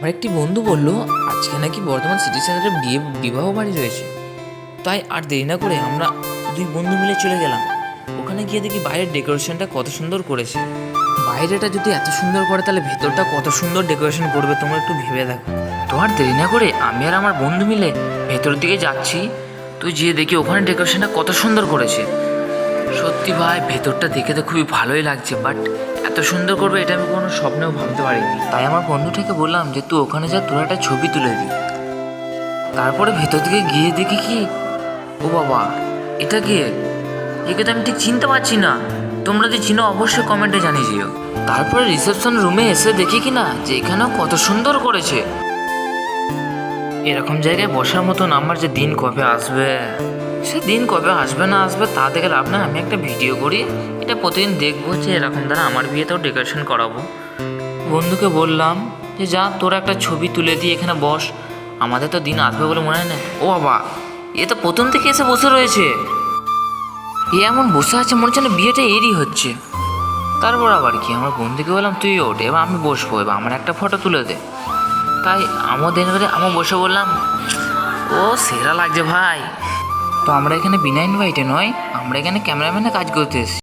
আমার একটি বন্ধু বলল, আজকে নাকি বর্ধমান সিটি সেন্টারে বিয়ে, বিবাহ বাড়ি রয়েছে। তাই আর দেরি না করে আমরা দুই বন্ধু মিলে চলে গেলাম। ওখানে গিয়ে দেখি বাইরের ডেকোরেশনটা কত সুন্দর করেছে। বাইরেটা যদি এত সুন্দর করে, তাহলে ভেতরটা কত সুন্দর ডেকোরেশন করবে তোমরা একটু ভেবে দেখো। তো আর দেরি না করে আমি আর আমার বন্ধু মিলে ভেতর দিকে যাচ্ছি। তুই যেয়ে দেখি ওখানে ডেকোরেশনটা কত সুন্দর করেছে। সত্যি ভাই, ভেতরটা দেখে তো খুবই ভালোই লাগছে বাট এত সুন্দর করবে এটা আমি কোনো স্বপ্নেও ভাবতে পারিনি। তাই আমার বন্ধুটাকে বললাম যে, তুই ওখানে যা, তোর একটা ছবি তুলে দি। তারপরে ভেতর দিকে গিয়ে দেখি কি? ও বাবা, এটা কে? একে তো আমি ঠিক চিনতে পারছি না। তোমরা যদি চিনো, অবশ্যই কমেন্টে জানিয়ে দিও। তারপরে রিসেপশন রুমে এসে দেখি কি না, যে এখানেও কত সুন্দর করেছে। এরকম জায়গায় বসার মতন আমার যে দিন কবে আসবে? সে দিন কবে আসবে না আসবে তা দেখে লাভ না আমি একটা ভিডিও করি, এটা প্রতিদিন দেখব যে এরকম দ্বারা আমার বিয়েতেও ডেকোরেশন করাবো। বন্ধুকে বললাম যে যা, তোর একটা ছবি তুলে দিয়ে এখানে বস। আমাদের তো দিন আসবে বলে মনে হয় না। ও বাবা, এ তো প্রথম থেকে এসে বসে রয়েছে। এ এমন বসে আছে মনে হচ্ছে না বিয়েটা এরই হচ্ছে। তারপর আবার কি, আমার বন্ধুকে বললাম, তুই ওঠ, এবার আমি বসবো, এবার আমার একটা ফটো তুলে দে। তাই আমার দিন করে আমি বসে বললাম, ও, সেরা লাগছে ভাই। তো আমরা এখানে বিনা ইনভাইটে নয় আমরা এখানে ক্যামেরাম্যানে কাজ করতে এসেছি।